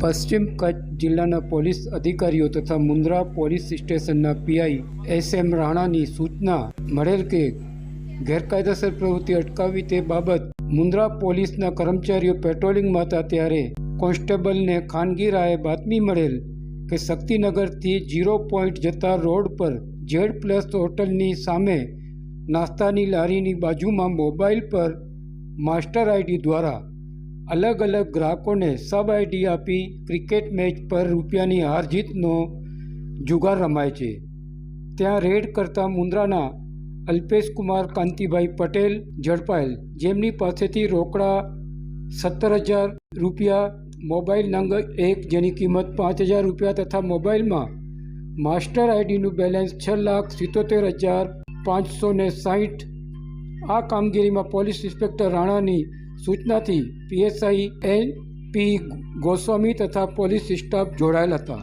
પશ્ચિમ કચ્છ જિલ્લાના પોલીસ અધિકારીઓ તથા મુન્દ્રા પોલીસ સ્ટેશનના પીઆઈ એસ એમ રાણાની સૂચના મળેલ કે ગેરકાયદેસર પ્રવૃત્તિ અટકાવી તે બાબત મુન્દ્રા પોલીસના કર્મચારીઓ પેટ્રોલિંગમાં હતા ત્યારે કોન્સ્ટેબલને ખાનગી રાયે બાતમી મળેલ કે શક્તિનગરથી ઝીરો પોઈન્ટ જતા રોડ પર ઝેડ પ્લસ હોટલની સામે નાસ્તાની લારીની બાજુમાં મોબાઈલ પર માસ્ટર આઈડી દ્વારા અલગ અલગ ગ્રાહકોને સબ આઈડી આપી ક્રિકેટ મેચ પર રૂપિયાની હાર જીતનો જુગાર રમાય છે. ત્યાં રેડ કરતા મુન્દ્રાના અલ્પેશ કુમાર કાંતિભાઈ પટેલ ઝડપાયેલ. જેમની પાસેથી રોકડા સત્તર હજાર રૂપિયા, મોબાઈલ નંબર એક જેની કિંમત પાંચ હજાર રૂપિયા તથા મોબાઈલમાં માસ્ટર આઈડીનું બેલેન્સ છ લાખ સિત્તોતેર હજાર પાંચસો ને સાહીઠ. આ કામગીરીમાં પોલીસ ઇન્સ્પેક્ટર રાણાની સૂચનાથી પીએસઆઈ એન પી ગોસ્વામી તથા પોલીસ સ્ટાફ જોડાયેલ હતા.